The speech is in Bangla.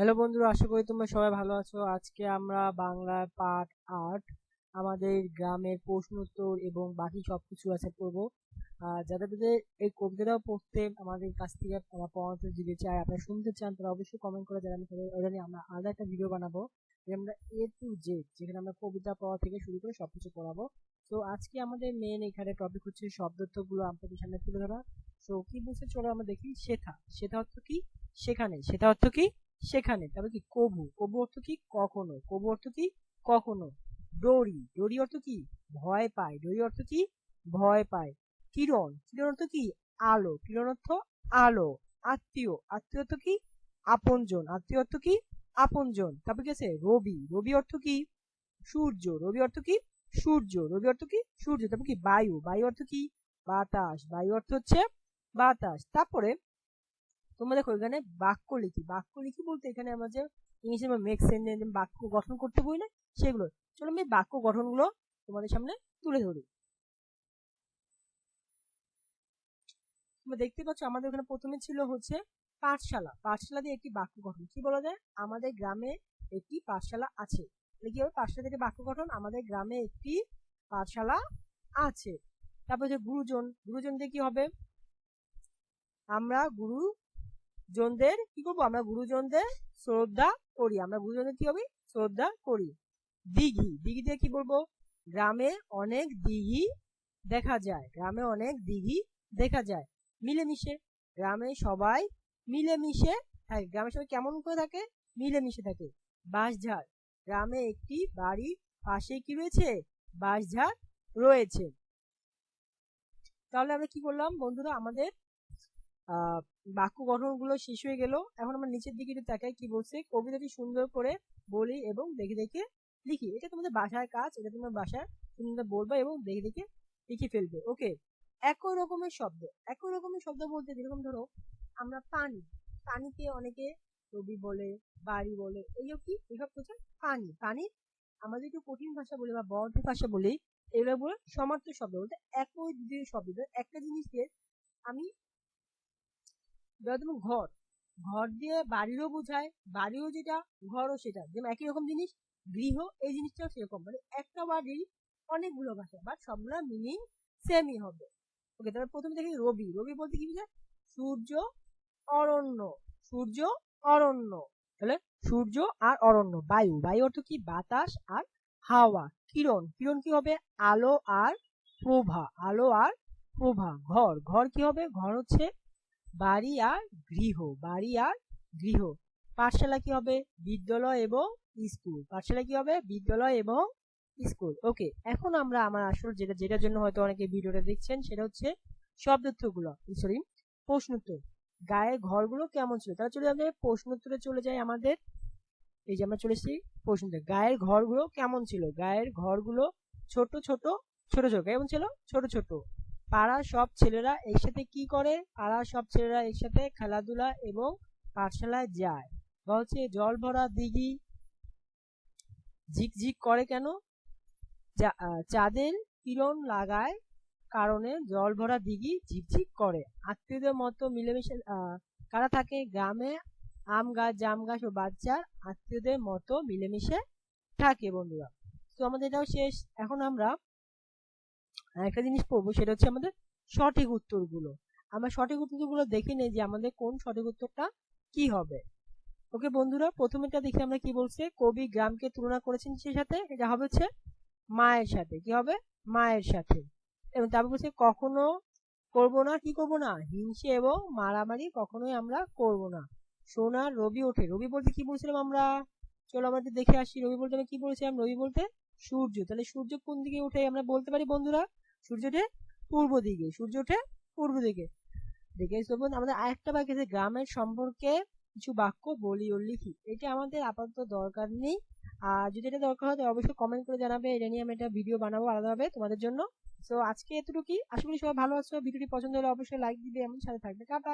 হ্যালো বন্ধুরা, আশা করি তোমরা সবাই ভালো আছো। আজকে আমরা বাংলা পার্ট আট, আমাদের গ্রামের প্রশ্ন উত্তর এবং বাকি সবকিছু আছে পড়ব যাদের যাদের এই কবিতাটাও পড়তে আমাদের কাছ থেকে আমরা পরামর্শ দিতে চাই আপনারা শুনতে চান তারা অবশ্যই কমেন্ট করে ওটা নিয়ে আমরা আলাদা একটা ভিডিও বানাবো। আমরা এ টু জেড যেখানে আমরা কবিতা পড়া থেকে শুরু করে সবকিছু পড়াবো। তো আজকে আমাদের মেন এখানে টপিক হচ্ছে শব্দার্থগুলো আপনাদের সামনে তুলে ধরা। তো কি বলছে চলো আমরা দেখি, শেখা। সেটা অর্থ কি? সেখানে। সেটা অর্থ কি? সেখানে তারপর কি কবু কবু অর্থ কি কখনো কবু অর্থ কি কখনো ডরি ডরি অর্থ কি ভয় পায় ডরি অর্থ কি ভয় পায় কিরণ কিরণ অর্থ কি আলো কিরণ অর্থ আলো আত্মীয় আত্মীয় অর্থ কি আপনজন আত্মীয় অর্থ কি আপনজন তারপর কি আছে রবি রবি অর্থ কি সূর্য রবি অর্থ কি সূর্য রবি অর্থ কি সূর্য তারপর কি বায়ু বায়ু অর্থ কি বাতাস বায়ু অর্থ হচ্ছে বাতাস তারপরে তোমরা দেখো, এখানে বাক্য লিখি। বাক্য লিখি বলতে এখানে আমরা যে ইংলিশে মেক সেন্টেন্স বাক্য গঠন করতে বই না, সেগুলো। চলো আমি বাক্য গঠনগুলো তোমাদের সামনে তুলে ধরি। দেখতে পাচ্ছ, আমাদের ওখানে প্রথমে ছিল হচ্ছে পাঠশালা। পাঠশালা দিয়ে একটি বাক্য গঠন। কি বলা যায়? আমাদের গ্রামে একটি পাঠশালা আছে। কি হবে? পাঠশালা থেকে বাক্য গঠন। আমাদের গ্রামে একটি পাঠশালা আছে। তারপর যে গুরুজন। গুরুজন দিয়ে কি হবে? আমরা গুরু জনদের কি করব আমরা? গুরুজনদের শ্রদ্ধা করি। আমরা গুরুজনদের কি হবে? শ্রদ্ধা করি। দিঘি। দিঘি দিয়ে কি বলব? গ্রামে অনেক দিঘি দেখা যায়। গ্রামে অনেক দিঘি দেখা যায়। মিলেমিশে। গ্রামে সবাই মিলেমিশে থাকে। গ্রামে সবাই কেমন করে থাকে? মিলেমিশে থাকে। বাঁশঝাড়। গ্রামে একটি বাড়ির পাশে কি রয়েছে? বাঁশঝাড় রয়েছে। তাহলে আমরা কি করলাম বন্ধুরা? আমাদের বাক্য গঠনগুলো শেষ হয়ে গেল। এখন আমরা নিচের দিকে একটু তাকাই কি বলছে। কবিতাটি সুন্দর করে বলি এবং দেখে দেখে লিখি। এটা তোমাদের বাসার কাজ, এটা তোমার বাসায় সুন্দর বলবে এবং দেখে দেখে লিখে ফেলবে। ওকে? একই রকমের শব্দ। একই রকমের শব্দ বলতে যেরকম ধরো, আমরা পানি। পানিকে অনেকে নদী বলে, বাড়ি বলে, এইসব কি? এসব হচ্ছে পানি। পানি আমাদের একটু কঠিন ভাষা বলি বা বদ্ধ ভাষা বলি, এগুলো বলে সমার্থ শব্দ বলতে একই দুই শব্দ। একটা জিনিসকে আমি যেমন ঘর। ঘর দিয়ে বাড়িরও বোঝায়, বাড়িও যেটা, ঘরও সেটা। যেমন একই রকম জিনিস, গৃহ, এই জিনিসটাও সেরকম। মানে একটা বাড়ির অনেকগুলো ভাষা বাট সবগুলো মিনিং সেমই হবে। ওকে তারপর প্রথমে দেখি রবি। রবি বলতে কি বোঝায়? সূর্য, অরণ্য। সূর্য, অরণ্য। তাহলে সূর্য আর অরণ্য, বায়ু। বায়ু অর্থ কি? বাতাস আর হাওয়া। কিরণ। কিরণ কি হবে? আলো আর প্রভা। আলো আর প্রভা। ঘর। ঘর কি হবে? ঘর হচ্ছে বাড়ি আর গৃহ, বাড়ি আর গৃহ। পাঠশালা কি হবে? বিদ্যালয় এবং স্কুল। পাঠশালা কি হবে? বিদ্যালয় এবং স্কুল। ওকে, এখন আমরা আমার আসল যেটা যেটার জন্য হয়তো অনেকে ভিডিওটা দেখছেন, সেটা হচ্ছে শব্দার্থগুলো সরি প্রশ্নোত্তর। গায়ের ঘরগুলো কেমন ছিল? তাহলে চলে যাবে, প্রশ্নোত্তরে চলে যায় আমাদের। এই যে আমরা চলে এসেছি প্রশ্নোত্তর। গায়ের ঘরগুলো কেমন ছিল? গায়ের ঘরগুলো ছোট ছোট ছোট ছোট, কেমন ছিল? ছোট ছোট। পাড়ার সব ছেলেরা একসাথে কি করে? পাড়ার সব ছেলেরা একসাথে খেলাধুলা এবং পাঠশালায় যায়। বা হচ্ছে জল ভরা দিঘি ঝিকঝিক করে কেন? চাঁদের কিরণ লাগায় কারণে জল ভরা দিঘি ঝিকঝিক করে। আত্মীয়দের মতো মিলেমিশে কারা থাকে? গ্রামে আম গাছ, জাম গাছ ও বাচ্চার আত্মীয়দের মতো মিলেমিশে থাকে বন্ধুরা। তো আমাদের এটাও শেষ। এখন আমরা একটা জিনিস পড়ব, সেটা হচ্ছে আমাদের সঠিক উত্তরগুলো। আমরা সঠিক উত্তরগুলো দেখে নেই যে আমাদের কোন সঠিক উত্তরটা কি হবে। ওকে বন্ধুরা, প্রথমেটা দেখে আমরা কি বলছে? কবি গ্রামকে তুলনা করেছেন সে সাথে? এটা হবে হচ্ছে মায়ের সাথে। কি হবে? মায়ের সাথে। এবং তারপর বলছে, কখনো করব না, কি করব না? হিংসে এবং মারামারি কখনোই আমরা করব না। সোনার রবি ওঠে। রবি বলতে কি বলছিলাম আমরা? চলো আমাদের দেখে আসি। রবি বলতে আমি কি বলছিলাম? রবি বলতে সূর্য। তাহলে সূর্য কোন দিকে উঠে আমরা বলতে পারি বন্ধুরা? সূর্য পূর্ব দিকে, সূর্য পূর্ব দিকে। দেখে আমাদের আরেকটা বাক্য আছে, গ্রামের সম্পর্কে কিছু বাক্য বলি ও লিখি। এটা আমাদের আপাতত দরকার নেই। আর যদি এটা দরকার হয় তাহলে অবশ্যই কমেন্ট করে জানাবে। এটা নিয়ে আমি একটা ভিডিও বানাবো আলাদাভাবে তোমাদের জন্য। তো আজকে এতটুকুই। আশা করি সবাই ভালো আছো। ভিডিওটি পছন্দ হলে অবশ্যই লাইক দিবে, এমন সাথে থাকবে। টাটা!